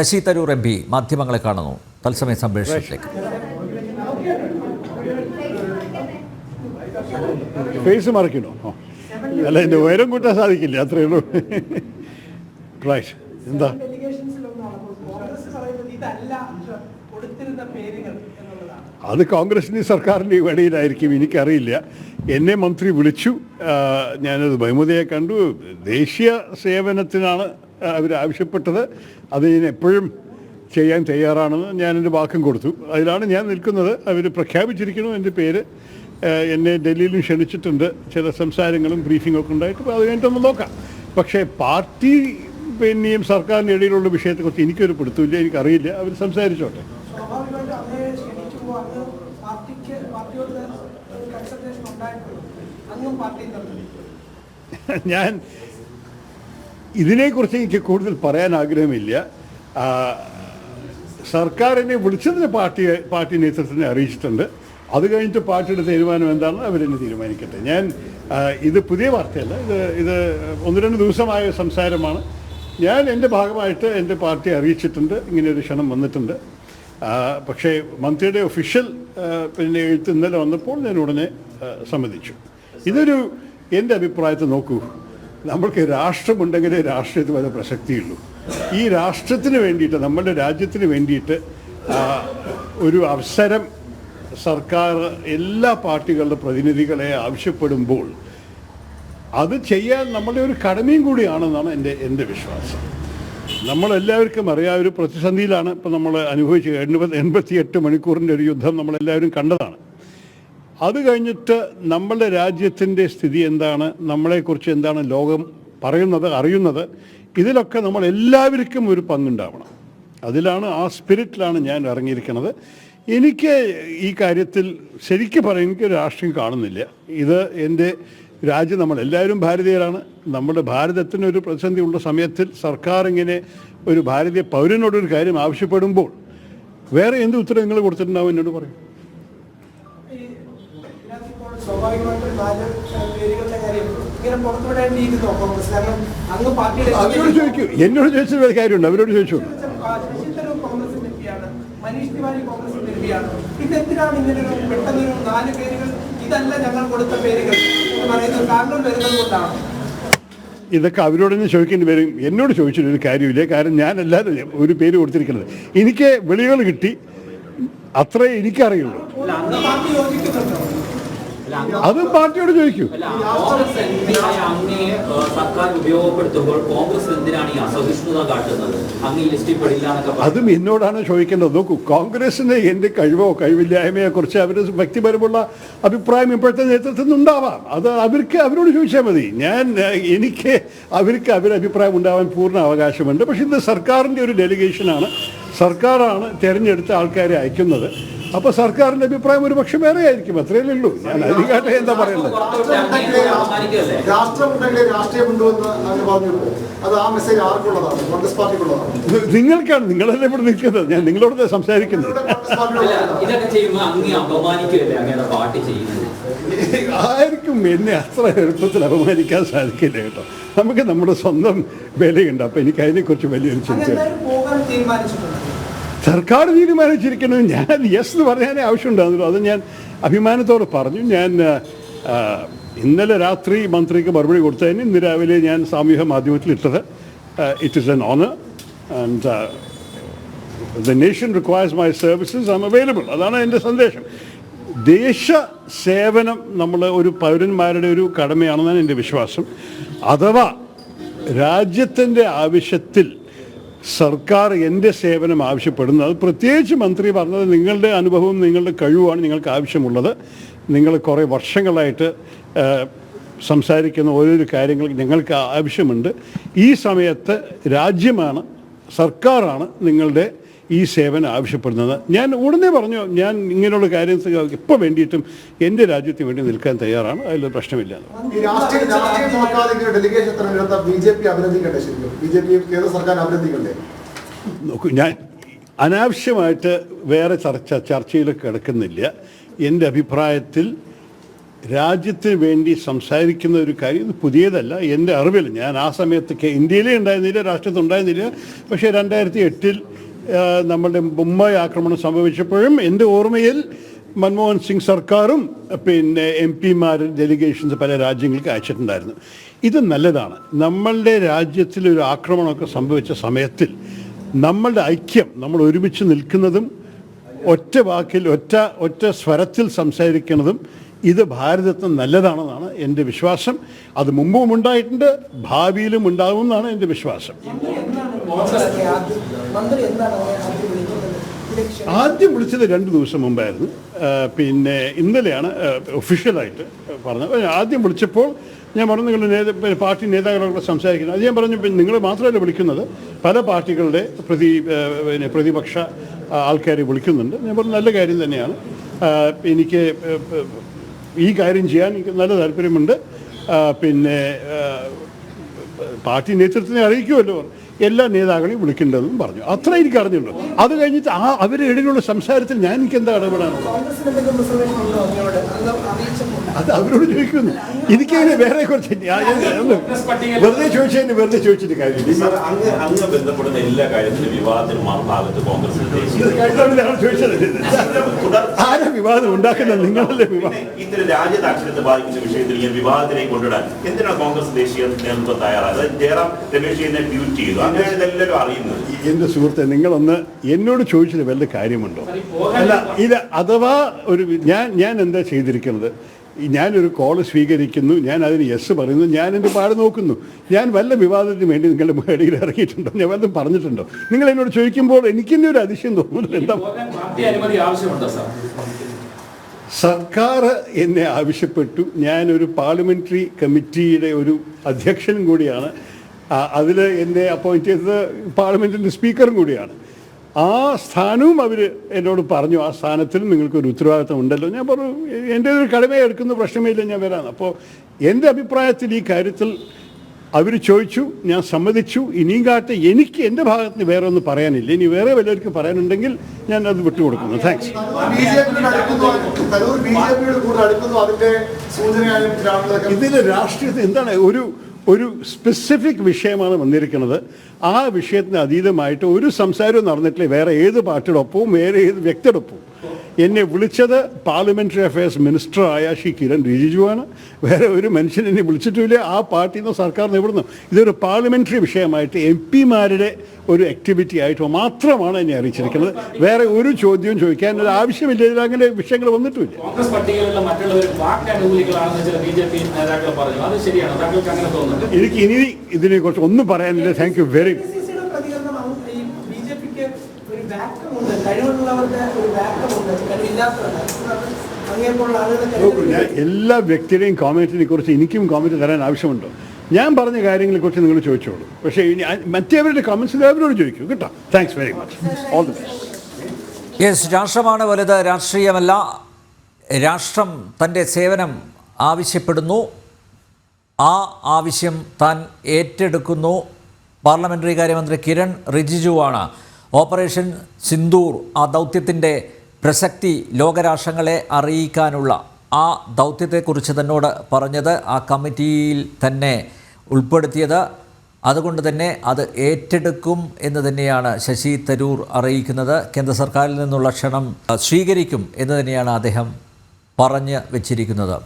Sasi Tharoor M P മാധ്യമങ്ങളെ കാണുന്നു. തത്സമയ സംപ്രേഷണത്തിലേക്ക്. ഫേസ് മറിക്കണോ അല്ല എന്റെ ഉയരം കൂട്ടാൻ സാധിക്കില്ല അത്രയേ ഉള്ളൂ. റൈറ്റ് എന്താ? അത് കോൺഗ്രസിന്റെ സർക്കാരിന്റെ ഇടയിലായിരിക്കും എനിക്കറിയില്ല. എന്നെ മന്ത്രി വിളിച്ചു. ഞാനത് ബഹുമതിയെ കണ്ടു. ദേശീയ സേവനത്തിനാണ് അവർ ആവശ്യപ്പെട്ടത് അത് എപ്പോഴും ചെയ്യാൻ തയ്യാറാണെന്ന് ഞാൻ എന്റെ വാക്കും കൊടുത്തു. അതിലാണ് ഞാൻ നിൽക്കുന്നത്. അവർ പ്രഖ്യാപിച്ചിരിക്കുന്നു എന്റെ പേര്. എന്നെ ഡൽഹിയിലും ക്ഷണിച്ചിട്ടുണ്ട്. ചില സംസാരങ്ങളും ബ്രീഫിംഗും ഒക്കെ ഉണ്ടായിട്ട് അത് കഴിഞ്ഞിട്ടൊന്ന് നോക്കാം. പക്ഷേ പാർട്ടി പിന്നെയും സർക്കാരിന്റെ ഇടയിലുള്ള വിഷയത്തെക്കുറിച്ച് എനിക്കൊരു പിടുത്തമില്ല എനിക്കറിയില്ല. അവർ സംസാരിച്ചോട്ടെ. ഞാൻ ഇതിനെക്കുറിച്ച് എനിക്ക് കൂടുതൽ പറയാൻ ആഗ്രഹമില്ല. സർക്കാരിനെ വിളിച്ചതിന് പാർട്ടി പാർട്ടി നേതൃത്വത്തിനെ അറിയിച്ചിട്ടുണ്ട്. അത് കഴിഞ്ഞിട്ട് പാർട്ടിയുടെ തീരുമാനം എന്താണെന്ന് അവരെന്നെ തീരുമാനിക്കട്ടെ. ഞാൻ ഇത് പുതിയ വാർത്തയല്ല. ഇത് ഇത് ഒന്ന് രണ്ട് ദിവസമായ സംസാരമാണ്. ഞാൻ എന്റെ ഭാഗമായിട്ട് എന്റെ പാർട്ടി അറിയിച്ചിട്ടുണ്ട്. ഇങ്ങനെ ഒരു ക്ഷണം വന്നിട്ടുണ്ട്. പക്ഷേ മന്ത്രിയുടെ ഒഫീഷ്യൽ പിന്നെ എഴുത്ത് ഇന്നലെ വന്നപ്പോൾ ഞാൻ ഉടനെ സമ്മതിച്ചു. ഇതൊരു എന്റെ അഭിപ്രായത്തിൽ നോക്കൂ. നമ്മൾക്ക് രാഷ്ട്രമുണ്ടെങ്കിലേ രാഷ്ട്രീയത്തിൽ വല്ല പ്രസക്തിയുള്ളൂ. ഈ രാഷ്ട്രത്തിന് വേണ്ടിയിട്ട് നമ്മുടെ രാജ്യത്തിന് വേണ്ടിയിട്ട് ഒരു അവസരം സർക്കാർ എല്ലാ പാർട്ടികളുടെ പ്രതിനിധികളെ ആവശ്യപ്പെടുമ്പോൾ അത് ചെയ്യാൻ നമ്മുടെ ഒരു കടമയും കൂടിയാണെന്നാണ് എന്റെ എന്റെ വിശ്വാസം. നമ്മളെല്ലാവർക്കും അറിയാം ഒരു പ്രതിസന്ധിയിലാണ് ഇപ്പം നമ്മൾ അനുഭവിച്ചത്. എൺപത് എൺപത്തി എട്ട് മണിക്കൂറിന്റെ ഒരു യുദ്ധം നമ്മളെല്ലാവരും കണ്ടതാണ്. അത് കഴിഞ്ഞിട്ട് നമ്മളുടെ രാജ്യത്തിന്റെ സ്ഥിതി എന്താണ്? നമ്മളെക്കുറിച്ച് എന്താണ് ലോകം പറയുന്നത് അറിയുന്നത്? ഇതിലൊക്കെ നമ്മൾ എല്ലാവർക്കും ഒരു പങ്കുണ്ടാവണം. അതിലാണ് ആ സ്പിരിറ്റിലാണ് ഞാൻ ഇറങ്ങിയിരിക്കുന്നത്. എനിക്ക് ഈ കാര്യത്തിൽ ശരിക്കും പറയും എനിക്ക് രാഷ്ട്രീയം കാണുന്നില്ല. ഇത് എന്റെ രാജ്യം നമ്മൾ നമ്മളെല്ലാവരും ഭാരതീയരാണ്. നമ്മുടെ ഭാരതത്തിന് ഒരു പ്രതിസന്ധി ഉള്ള സമയത്തിൽ സർക്കാർ ഇങ്ങനെ ഒരു ഭാരതീയ പൗരനോടൊരു കാര്യം ആവശ്യപ്പെടുമ്പോൾ വേറെ എന്ത് ഉത്തരം നിങ്ങൾ കൊടുത്തിട്ടുണ്ടാവും എന്നോട് പറയും ഈ ഇതിനകത്തിപ്പോൾ സ്വാഭാവികമായിട്ടും നാല് പേരുകളുടെ കാര്യം ഇങ്ങനെ പുറത്തുവിടേണ്ടിയിരുന്നോ കോൺഗ്രസ് കാരണം അങ്ങ് പാർട്ടിയുടെ അവരോട് ചോദിക്കൂ. എന്നോട് ചോദിച്ചത് കാര്യമുണ്ട്? അവരോട് ചോദിച്ചു. മനീഷ് തിവാരി കോൺഗ്രസിന്റെ എം പിയാണ് ഇതെന്തിനാണ് ഇങ്ങനെ ഒരു പെട്ടെന്നൊരു നാല് പേരുകൾ? ഇതല്ല ഞങ്ങൾ കൊടുത്ത പേരുകൾ എന്ന് പറയുന്നത് കാരണം വരുന്നത് കൊണ്ടാണ്. ഇതൊക്കെ അവരോട് തന്നെ ചോദിക്കേണ്ടി വരും. എന്നോട് ചോദിച്ചിട്ട് ഒരു കാര്യമില്ല. കാരണം ഞാനല്ലാതെ ഒരു പേര് കൊടുത്തിരിക്കുന്നത്. എനിക്ക് വിളികൾ കിട്ടി. അത്രേ എനിക്കറിയുള്ളൂ. അതും പാർട്ടിയോട് ചോദിക്കൂ. അതും എന്നോടാണ് ചോദിക്കേണ്ടത്. നോക്കൂ കോൺഗ്രസിന് എന്റെ കഴിവോ കഴിവില്ലായ്മയെ കുറിച്ച് അവർ വ്യക്തിപരമുള്ള അഭിപ്രായം ഇപ്പോഴത്തെ നേതൃത്വത്തിൽ നിന്നുണ്ടാവാം അത് അവർക്ക് അവരോട് ചോദിച്ചാൽ മതി. ഞാൻ എനിക്ക് അവർക്ക് അവരുടെ അഭിപ്രായം ഉണ്ടാവാൻ പൂർണ അവകാശമുണ്ട്. പക്ഷെ ഇത് സർക്കാരിന്റെ ഒരു ഡെലിഗേഷനാണ്. സർക്കാരാണ് തിരഞ്ഞെടുത്ത ആൾക്കാരെ അയക്കുന്നത്. അപ്പോൾ സർക്കാരിന്റെ അഭിപ്രായം ഒരു പക്ഷേ വേറെ ആയിരിക്കും അത്രയല്ലേ ഉള്ളൂ. ഞാൻ അതിനെക്കാട്ടെ എന്താ പറയുന്നത്? നിങ്ങൾക്കാണ് നിങ്ങളല്ലേ ഇവിടെ നിൽക്കുന്നത്. ഞാൻ നിങ്ങളോട് സംസാരിക്കുന്നത്. ഇതൊക്കെ ചെയ്യുമ്പോൾ അങ്ങേ അപമാനിക്കുകയല്ലേ അങ്ങനെ പാട്ട് ചെയ്യുന്നത്. ആർക്കും എന്നെ അത്ര എളുപ്പത്തിൽ അപമാനിക്കാൻ സാധിക്കില്ല കേട്ടോ. നമുക്ക് നമ്മുടെ സ്വന്തം വിലയുണ്ട്. അപ്പം എനിക്ക് അതിനെക്കുറിച്ച് വലിയൊരു ചിന്തയാണ് ചിന്ത. സർക്കാർ തീരുമാനിച്ചിരിക്കുന്നത് ഞാൻ യെസ് എന്ന് പറയാനേ ആവശ്യമുണ്ടായിരുന്നു അത് ഞാൻ അഭിമാനത്തോടെ പറഞ്ഞു. ഞാൻ ഇന്നലെ രാത്രി മന്ത്രിക്ക് മറുപടി കൊടുത്തതിന് ഇന്ന് രാവിലെ ഞാൻ സാമൂഹ്യ മാധ്യമത്തിൽ ഇട്ടത്. It is an honour and the nation requires my services I'm available അതാണ് എന്റെ സന്ദേശം. ദേശ സേവനം നമ്മൾ ഒരു പൗരന്മാരുടെ ഒരു കടമയാണെന്നാണ് എന്റെ വിശ്വാസം. അഥവാ രാജ്യത്തിന്റെ ആവശ്യത്തിൽ സർക്കാർ എന്റെ സേവനം ആവശ്യപ്പെടുന്നത് അത് പ്രത്യേകിച്ച് മന്ത്രി പറഞ്ഞത് നിങ്ങളുടെ അനുഭവവും നിങ്ങളുടെ കഴിവുമാണ് നിങ്ങൾക്ക് ആവശ്യമുള്ളത്. നിങ്ങൾ കുറേ വർഷങ്ങളായിട്ട് സംസാരിക്കുന്ന ഓരോരോ കാര്യങ്ങൾ ഞങ്ങൾക്ക് ആവശ്യമുണ്ട്. ഈ സമയത്ത് രാജ്യമാണ് സർക്കാരാണ് നിങ്ങളുടെ ഈ സേവനം ആവശ്യപ്പെടുന്നത്. ഞാൻ ഉടനെ പറഞ്ഞു ഞാൻ ഇങ്ങനെയുള്ള കാര്യം ഇപ്പോൾ വേണ്ടിയിട്ടും എന്റെ രാജ്യത്തിന് വേണ്ടി നിൽക്കാൻ തയ്യാറാണ്. അതിലൊരു പ്രശ്നമില്ല. നോക്കൂ ഞാൻ അനാവശ്യമായിട്ട് വേറെ ചർച്ച ചർച്ചയിലൊക്കെ കിടക്കുന്നില്ല. എന്റെ അഭിപ്രായത്തിൽ രാജ്യത്തിന് വേണ്ടി സംസാരിക്കുന്ന ഒരു കാര്യം ഇത് പുതിയതല്ല. എന്റെ അറിവിൽ ഞാൻ ആ സമയത്തൊക്കെ ഇന്ത്യയിലേ ഉണ്ടായിരുന്നില്ല രാഷ്ട്രത്തിൽ ഉണ്ടായിരുന്നില്ല. പക്ഷേ രണ്ടായിരത്തി എട്ടിൽ നമ്മുടെ മുംബൈ ആക്രമണം സംഭവിച്ചപ്പോഴും എന്റെ ഓർമ്മയിൽ മൻമോഹൻ സിംഗ് സർക്കാരും പിന്നെ എം പിമാർ ഡെലിഗേഷൻസ് പല രാജ്യങ്ങൾക്ക് അയച്ചിട്ടുണ്ടായിരുന്നു. ഇത് നല്ലതാണ്. നമ്മളുടെ രാജ്യത്തിൽ ഒരു ആക്രമണമൊക്കെ സംഭവിച്ച സമയത്തിൽ നമ്മളുടെ ഐക്യം നമ്മൾ ഒരുമിച്ച് നിൽക്കുന്നതും ഒറ്റ വാക്കിൽ ഒറ്റ ഒറ്റ സ്വരത്തിൽ സംസാരിക്കുന്നതും ഇത് ഭാരതത്തിന് നല്ലതാണെന്നാണ് എന്റെ വിശ്വാസം. അത് മുമ്പും ഉണ്ടായിട്ടുണ്ട് ഭാവിയിലും ഉണ്ടാകുമെന്നാണ് എന്റെ വിശ്വാസം. മന്ത്രി ആദ്യം മന്ത്രി എന്താണ് ആദ്യം വിളിക്കുന്നത്? ആദ്യം വിളിച്ചത് രണ്ട് ദിവസം മുമ്പായിരുന്നു. പിന്നെ ഇന്നലെയാണ് ഒഫീഷ്യലായിട്ട് പറഞ്ഞത്. ആദ്യം വിളിച്ചപ്പോൾ ഞാൻ പറഞ്ഞു നിങ്ങൾ നേത പാർട്ടി നേതാക്കളോട് സംസാരിക്കുന്നത് അത് ഞാൻ പറഞ്ഞു നിങ്ങൾ മാത്രമല്ല വിളിക്കുന്നത്. പല പാർട്ടികളുടെ പ്രതി പിന്നെ പ്രതിപക്ഷ ആൾക്കാരെ വിളിക്കുന്നുണ്ട്. ഞാൻ പറഞ്ഞു നല്ല കാര്യം തന്നെയാണ്. എനിക്ക് ഈ കാര്യം ചെയ്യാൻ എനിക്ക് നല്ല താല്പര്യമുണ്ട്. പിന്നെ പാർട്ടി നേതൃത്വത്തിനെ അറിയിക്കുമല്ലോ. എല്ലാ നേതാക്കളെയും വിളിക്കേണ്ടതെന്നും പറഞ്ഞു. അത്ര എനിക്ക് അറിഞ്ഞുള്ളൂ അത് കഴിഞ്ഞിട്ട് ആ അവരുടെ ഇടയിലുള്ള സംസാരത്തിൽ ഞാൻ എനിക്ക് എന്താ ഇടപെടാനുള്ളത് അത് അവരോട് ചോദിക്കുന്നു. എനിക്ക് അതിന് വേറെ കുറച്ച് വെറുതെ ചോദിച്ചതിന് വെറുതെ ചോദിച്ചിട്ട് കാര്യമില്ല. അങ്ങ് അങ്ങ് ബന്ധപ്പെടുന്ന എല്ലാ കാര്യത്തിലും വിവാദത്തിന് മറുഭാഗത്ത് കോൺഗ്രസ് ആരാ വിവാദം ഉണ്ടാക്കുന്ന നിങ്ങളല്ലേ വിവാദം. പിന്നെ ഇത്തരം രാജ്യതാക്ഷരത്തെ ബാധിക്കുന്ന വിഷയത്തിൽ ഇങ്ങനെ വിവാദത്തിലേക്ക് കൊണ്ടുവിടാൻ എന്തിനാണ് കോൺഗ്രസ് ദേശീയ നേതൃത്വം തയ്യാറായത്? അത് ജയറാം രമേശ് ചെയ്യുന്ന ട്വീറ്റ് ചെയ്തു അങ്ങനെയാണ് ഇതെല്ലാവരും അറിയുന്നത്. എന്റെ സുഹൃത്തെ നിങ്ങളൊന്ന് എന്നോട് ചോദിച്ചത് വല്ല കാര്യമുണ്ടോ? അല്ല ഇത് അഥവാ ഒരു ഞാൻ ഞാൻ എന്താ ചെയ്തിരിക്കുന്നത്? ഞാനൊരു കോൾ സ്വീകരിക്കുന്നു ഞാൻ അതിന് യെസ് പറയുന്നു ഞാൻ എന്റെ പാട് നോക്കുന്നു? ഞാൻ വല്ല വിവാദത്തിന് വേണ്ടി നിങ്ങളുടെ മേടിയിൽ ഇറങ്ങിയിട്ടുണ്ടോ? ഞാൻ വല്ലതും പറഞ്ഞിട്ടുണ്ടോ? നിങ്ങൾ എന്നോട് ചോദിക്കുമ്പോൾ എനിക്ക് തന്നെ ഒരു അതിശയം തോന്നുന്നു എന്താ? സർക്കാർ എന്നെ ആവശ്യപ്പെട്ടു. ഞാനൊരു പാർലമെന്ററി കമ്മിറ്റിയുടെ ഒരു അധ്യക്ഷനും കൂടിയാണ്. അതിൽ എന്നെ അപ്പോയിന്റ് ചെയ്തത് പാർലമെന്റിന്റെ സ്പീക്കറും കൂടിയാണ്. ആ സ്ഥാനവും അവർ എന്നോട് പറഞ്ഞു. ആ സ്ഥാനത്തിൽ നിങ്ങൾക്കൊരു ഉത്തരവാദിത്തം ഉണ്ടല്ലോ. ഞാൻ പറഞ്ഞു എന്റെ ഒരു കടമയെ എടുക്കുന്ന പ്രശ്നമില്ല ഞാൻ വരാം. അപ്പോൾ എന്റെ അഭിപ്രായത്തിൽ ഈ കാര്യത്തിൽ അവർ ചോദിച്ചു ഞാൻ സമ്മതിച്ചു. ഇനിയും കാട്ടെ എനിക്ക് എന്റെ ഭാഗത്ത് നിന്ന് വേറെ ഒന്നും പറയാനില്ല. ഇനി വേറെ വല്ലവർക്കും പറയാനുണ്ടെങ്കിൽ ഞാൻ അത് വിട്ടുകൊടുക്കുന്നു. താങ്ക്സ് ഇതിൽ രാഷ്ട്രീയത്തിൽ എന്താണ്? ഒരു ഒരു സ്പെസിഫിക് വിഷയമാണ് വന്നിരിക്കുന്നത്. ആ വിഷയത്തിന് അതീതമായിട്ട് ഒരു സംസാരവും നടന്നിട്ടില്ല. വേറെ ഏത് പാർട്ടിയുടെ ഒപ്പവും വേറെ ഏത് വ്യക്തിയുടെ ഒപ്പവും. എന്നെ വിളിച്ചത് പാർലമെന്ററി അഫയേഴ്സ് മിനിസ്റ്റർ ആയ ശ്രീ കിരൺ റിജിജുവാണ്. വേറെ ഒരു മനുഷ്യൻ എന്നെ വിളിച്ചിട്ടുമില്ല ആ പാർട്ടിയിൽ നിന്ന് സർക്കാരിന് ഇവിടുന്ന് ഇതൊരു പാർലമെന്ററി വിഷയമായിട്ട് എം പിമാരുടെ ഒരു ആക്ടിവിറ്റി ആയിട്ട് മാത്രമാണ് എന്നെ അറിയിച്ചിരിക്കുന്നത്. വേറെ ഒരു ചോദ്യവും ചോദിക്കാൻ ഒരു ആവശ്യമില്ല. ഇതിൽ അങ്ങനെ വിഷയങ്ങൾ തോന്നുന്നുണ്ട്? എനിക്ക് ഇനി ഇതിനെക്കുറിച്ച് ഒന്നും പറയാനില്ല. താങ്ക് യു വെരി മച്ച് ഒരു കഴിവുള്ളവരുടെ എല്ലാ വ്യക്തിയുടെയും കോമന്റിനെ കുറിച്ച് എനിക്കും കോമന്റ് തരാൻ ആവശ്യമുണ്ടോ? ഞാൻ പറഞ്ഞ കാര്യങ്ങളെ കുറിച്ച് നിങ്ങൾ ചോദിച്ചോളൂ. പക്ഷേ ഇനി മറ്റേവരുടെ കമൻസ് അവരോട് ചോദിക്കൂ കേട്ടോ? Thanks very much all the best yes രാഷ്ട്രമാണ് വലുത് രാഷ്ട്രീയമല്ല. രാഷ്ട്രം തന്റെ സേവനം ആവശ്യപ്പെടുന്നു. ആ ആവശ്യം താൻ ഏറ്റെടുക്കുന്നു. പാർലമെന്ററി കാര്യമന്ത്രി കിരൺ റിജിജുവാണ്. ഓപ്പറേഷൻ സിന്ദൂർ ആ ദൗത്യത്തിന്റെ പ്രസക്തി ലോകരാഷ്ട്രങ്ങളെ അറിയിക്കാനുള്ള ആ ദൗത്യത്തെക്കുറിച്ച് തന്നോട് പറഞ്ഞത് ആ കമ്മിറ്റിയിൽ തന്നെ ഉൾപ്പെടുത്തിയത്. അതുകൊണ്ട് തന്നെ അത് ഏറ്റെടുക്കും എന്ന് തന്നെയാണ് ശശി തരൂർ അറിയിക്കുന്നത്. കേന്ദ്ര സർക്കാരിൽ നിന്നുള്ള ക്ഷണം സ്വീകരിക്കും എന്ന് തന്നെയാണ് അദ്ദേഹം പറഞ്ഞ് വെച്ചിരിക്കുന്നത്.